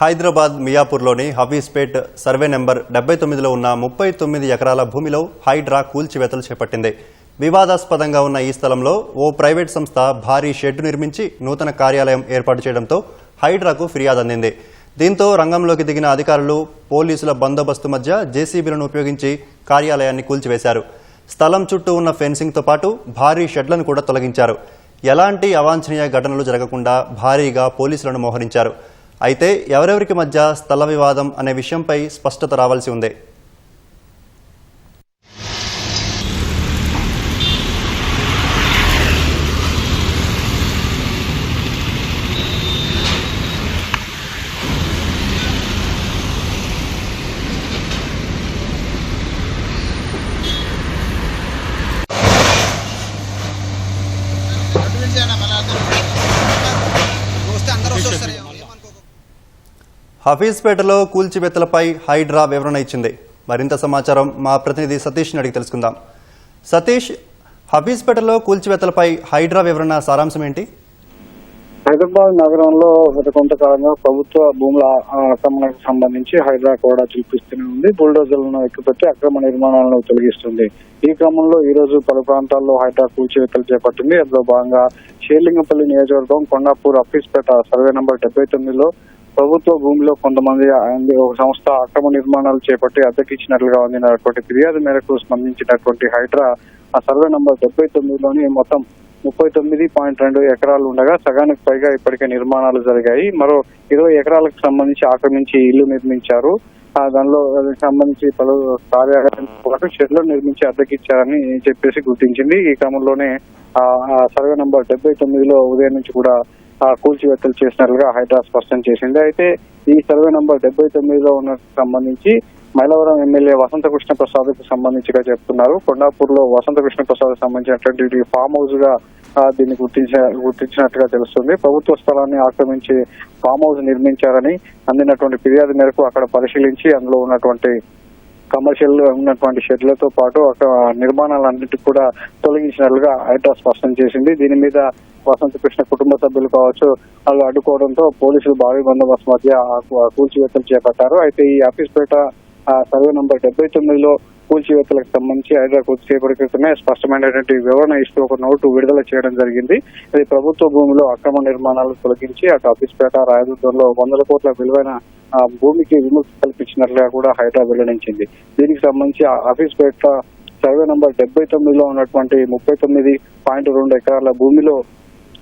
హైదరాబాద్ మియాపూర్లోని Hafeezpet survey number డెబ్బై తొమ్మిదిలో ఉన్న ముప్పై తొమ్మిది ఎకరాల భూమిలో హైడ్రా కూల్చివేతలు చేపట్టింది. వివాదాస్పదంగా ఉన్న ఈ స్థలంలో ఓ ప్రైవేట్ సంస్థ భారీ షెడ్ నిర్మించి నూతన కార్యాలయం ఏర్పాటు చేయడంతో హైడ్రాకు ఫిర్యాదు అందింది. దీంతో రంగంలోకి దిగిన అధికారులు పోలీసుల బందోబస్తు మధ్య జేసీబీలను ఉపయోగించి కార్యాలయాన్ని కూల్చివేశారు. స్థలం చుట్టూ ఉన్న ఫెన్సింగ్తో పాటు భారీ షెడ్లను కూడా తొలగించారు. ఎలాంటి అవాంఛనీయ ఘటనలు జరగకుండా భారీగా పోలీసులను మోహరించారు. అయితే ఎవరెవరికి మధ్య స్థల వివాదం అనే విషయంపై స్పష్టత రావాల్సి ఉంది వస్తే అందరూ వస్తారు హఫీజ్పేటలో కూల్చిబెత్తలపై హైడ్రా వివరణ ఇచ్చింది. మరింత సమాచారం మా ప్రతినిధి సతీష్ని అడిగి తెలుసుకుందాం. సతీష్ హఫీజ్పేటలో కూల్చివేతలపై హైడ్రా వివరణ సారాంశం ఏంటి? హైదరాబాద్ నగరంలో గత కొంతకాలంగా ప్రభుత్వ భూముల ఆక్రమణకు సంబంధించి హైడ్రా కూడా చూపిస్తూనే ఉంది. బుల్డోజర్లను ఎక్కుపెట్టి అక్రమ నిర్మాణాలను తొలగిస్తుంది. ఈ క్రమంలో ఈ రోజు పలు ప్రాంతాల్లో హైడ్రా కూల్చివేతలు చేపట్టింది. అందులో భాగంగా షేర్లింగపల్లి నియోజకవర్గం కొండాపూర్ అఫీస్పేట సర్వే నంబర్ డెబ్బై తొమ్మిదిలో ప్రభుత్వ భూమిలో కొంతమంది ఒక సంస్థ అక్రమ నిర్మాణాలు చేపట్టి అద్దెకిచ్చినట్లుగా అందినటువంటి ఫిర్యాదు మేరకు స్పందించినటువంటి హైడ్రా ఆ సర్వే నంబర్ డెబ్బై తొమ్మిదిలోని మొత్తం ముప్పై తొమ్మిది పాయింట్ రెండు ఎకరాలు ఉండగా సగానికి పైగా ఇప్పటికే నిర్మాణాలు జరిగాయి. మరో ఇరవై ఎకరాలకు సంబంధించి ఆక్రమించి ఇల్లు నిర్మించారు. ఆ దానిలో సంబంధించి పలు కార్యాలయాలకు చెట్లు షెడ్లు నిర్మించి అద్దెకిచ్చారని చెప్పేసి గుర్తించింది. ఈ క్రమంలోనే ఆ ఆ సర్వే నంబర్ డెబ్బై తొమ్మిదిలో ఉదయం నుంచి కూడా ఆ కూల్చివేతలు చేసినట్లుగా హైడ్రా స్పష్టం చేసింది. అయితే ఈ సర్వే నంబర్ డెబ్బై తొమ్మిదిలో ఉన్న సంబంధించి మైలవరం ఎమ్మెల్యే వసంత కృష్ణ ప్రసాద్కు సంబంధించిగా చెప్తున్నారు. కొండాపూర్లో వసంత కృష్ణ ప్రసాద్ సంబంధించినటువంటి ఫామ్ హౌస్గా దీన్ని గుర్తించ గుర్తించినట్టుగా తెలుస్తుంది. ప్రభుత్వ స్థలాన్ని ఆక్రమించి ఫామ్ హౌస్ నిర్మించారని అందినటువంటి ఫిర్యాదు మేరకు అక్కడ పరిశీలించి అందులో ఉన్నటువంటి కమర్షియల్ ఉన్నటువంటి షెడ్లతో పాటు అక్కడ నిర్మాణాలన్నిటికీ కూడా తొలగించినట్లుగా హైడ్రా స్పష్టం చేసింది. దీని మీద వసంత కృష్ణ కుటుంబ సభ్యులు కావచ్చు వాళ్ళు అడ్డుకోవడంతో పోలీసులు భారీ బందోబస్తు మధ్య కూల్చివేతలు చేపట్టారు. అయితే ఈ ఆఫీస్పేట ఆ సర్వే నంబర్ డెబ్బై తొమ్మిదిలో కూల్చివేతలకు సంబంధించి హైడ్రా కొద్దిసేపటి క్రితమే స్పష్టమైనటువంటి వివరణ ఇస్తూ ఒక నోటు విడుదల చేయడం జరిగింది. ఇది ప్రభుత్వ భూమిలో అక్రమ నిర్మాణాలు తొలగించి అటు అఫీస్పేట రాయదుర్గంలో వందల కోట్ల విలువైన భూమికి విముక్తి కల్పించినట్లుగా కూడా హైడ్రా వెల్లడించింది. దీనికి సంబంధించి ఆ సర్వే నంబర్ డెబ్బై తొమ్మిదిలో ఉన్నటువంటి ముప్పై తొమ్మిది పాయింట్ రెండు ఎకరాల భూమిలో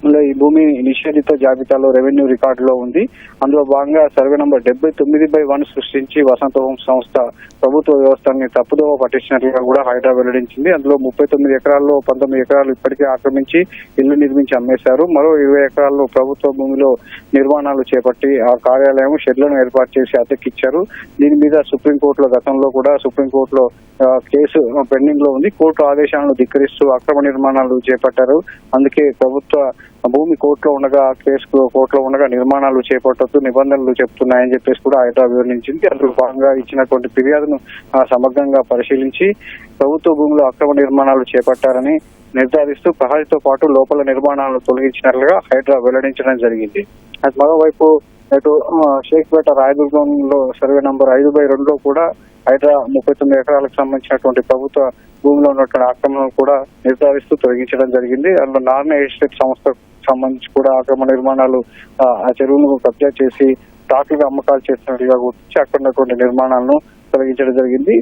ఈ భూమి నిషేధిత జాబితాలో రెవెన్యూ రికార్డులో ఉంది. అందులో భాగంగా సర్వే నంబర్ డెబ్బై తొమ్మిది బై వన్ సృష్టించి వసంత సంస్థ ప్రభుత్వ వ్యవస్థని తప్పుదోవ పట్టించినట్లుగా కూడా హైడ్రా వెల్లడించింది. అందులో ముప్పై తొమ్మిది ఎకరాల్లో పంతొమ్మిది ఎకరాలు ఇప్పటికే ఆక్రమించి ఇల్లు నిర్మించి అమ్మేశారు. మరో ఇరవై ఎకరాల్లో ప్రభుత్వ భూమిలో నిర్మాణాలు చేపట్టి ఆ కార్యాలయం షెడ్లను ఏర్పాటు చేసి అద్దెకిచ్చారు. దీని మీద సుప్రీంకోర్టులో గతంలో కూడా సుప్రీంకోర్టులో కేసు పెండింగ్లో ఉంది. కోర్టు ఆదేశాలను ధిక్కరిస్తూ అక్రమ నిర్మాణాలు చేపట్టారు. అందుకే ప్రభుత్వ భూమి కోర్టులో ఉండగా కేసు కోర్టులో ఉండగా నిర్మాణాలు చేపట్టద్దు నిబంధనలు చెప్తున్నాయని చెప్పేసి కూడా హైడ్రా వివరించింది. అందులో భాగంగా ఇచ్చినటువంటి ఫిర్యాదును సమగ్రంగా పరిశీలించి ప్రభుత్వ భూమిలో అక్రమ నిర్మాణాలు చేపట్టారని నిర్ధారిస్తూ ప్రహరితో పాటు లోపల నిర్మాణాలను తొలగించినట్లుగా హైడ్రా వెల్లడించడం జరిగింది. అది మరోవైపు అటు ఆ, షేక్పేట రాయదుర్గంలో సర్వే నంబర్ ఐదు బై రెండులో కూడా హైడ్రా ముప్పై తొమ్మిది ఎకరాలకు సంబంధించినటువంటి ప్రభుత్వ భూమిలో ఉన్నటువంటి ఆక్రమణను కూడా నిర్ధారిస్తూ తొలగించడం జరిగింది. అందులో నార్న ఎస్టేట్ సంస్థకు సంబంధించి కూడా ఆక్రమణ నిర్మాణాలు ఆ, చెరువును కబ్జా చేసి టాకులుగా అమ్మకాలు చేస్తున్నట్టుగా గుర్తించి అక్కడ ఉన్నటువంటి నిర్మాణాలను తొలగించడం జరిగింది.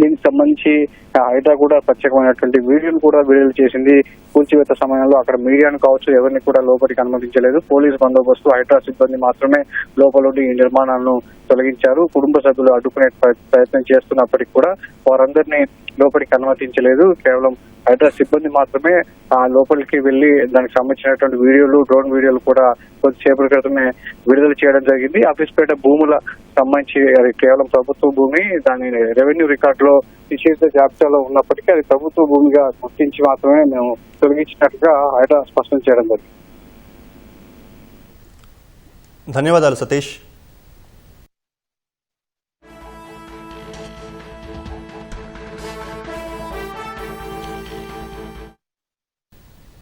దీనికి సంబంధించి ఆ, హైడ్రా కూడా ప్రత్యేకమైనటువంటి వీడియోను కూడా విడుదల చేసింది. కూల్చివేత సమయంలో అక్కడ మీడియాను కావచ్చు ఎవరిని కూడా లోపలికి అనుమతించలేదు. పోలీస్ బందోబస్తు హైడ్రా సిబ్బంది మాత్రమే లోపల ఉండి ఈ నిర్మాణాలను తొలగించారు. కుటుంబ సభ్యులు అడ్డుకునే ప్ర- ప్రయత్నం చేస్తున్నప్పటికీ కూడా వారందరినీ లోపలికి అనుమతించలేదు. కేవలం హైడ్రా సిబ్బంది మాత్రమే ఆ లోపలికి వెళ్ళి దానికి సంబంధించినటువంటి వీడియోలు డ్రోన్ వీడియోలు కూడా కొద్దిసేపటి క్రితమే విడుదల చేయడం జరిగింది. ఆఫీస్పేట భూముల సంబంధించి అది కేవలం ప్రభుత్వ భూమి దాని రెవెన్యూ రికార్డులో నిషేధ జాబితాలో ఉన్నప్పటికీ అది ప్రభుత్వ భూమిగా గుర్తించి మాత్రమే మేము తొలగించినట్లుగా హైడ్రా స్పష్టం చేయడం జరిగింది. ధన్యవాదాలు సతీష్.